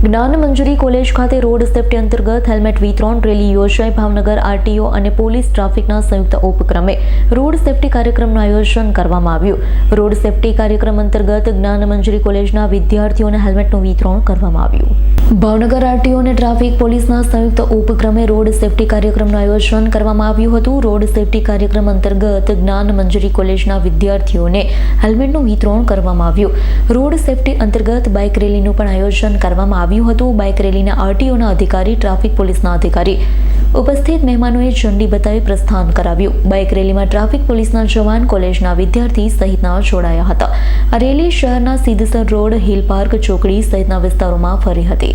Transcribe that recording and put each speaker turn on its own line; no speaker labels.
જ્ઞાન મંજૂરી કોલેજ ખાતે રોડ સેફટી અંતર્ગત હેલ્મેટ વિતરણ, રેલી યોજાઈ. ભાવનગર આરટીઓ અને પોલીસ ટ્રાફિકના સંયુક્ત ઉપક્રમે રોડ સેફટી કાર્યક્રમનું આયોજન કરવામાં આવ્યું. રોડ સેફટી કાર્યક્રમ અંતર્ગત જ્ઞાન મંજૂરી કોલેજના વિદ્યાર્થીઓને હેલ્મેટનું વિતરણ કરવામાં આવ્યું. ભાવનગર આરટીઓ અને ટ્રાફિક પોલીસના સંયુક્ત ઉપક્રમે રોડ સેફટી કાર્યક્રમનું આયોજન કરવામાં આવ્યું હતું. રોડ સેફટી કાર્યક્રમ અંતર્ગત જ્ઞાન મંજૂરી કોલેજના વિદ્યાર્થીઓને હેલ્મેટનું વિતરણ કરવામાં આવ્યું. રોડ સેફટી અંતર્ગત બાઇક રેલીનું પણ આયોજન કરવામાં આવ્યું હતું. બાઇક રેલીના આરટીઓના અધિકારી, ટ્રાફિક પોલીસના અધિકારી ઉપસ્થિત મહેમાનોએ ઝંડી બતાવી પ્રસ્થાન કરાવ્યું. બાઇક રેલીમાં ટ્રાફિક પોલીસના જવાન કોલેજના વિદ્યાર્થી સહિતના જોડાયા હતા. આ રેલી શહેરના સીધસર રોડ, હિલ પાર્ક, ચોકડી સહિતના વિસ્તારોમાં ફરી હતી.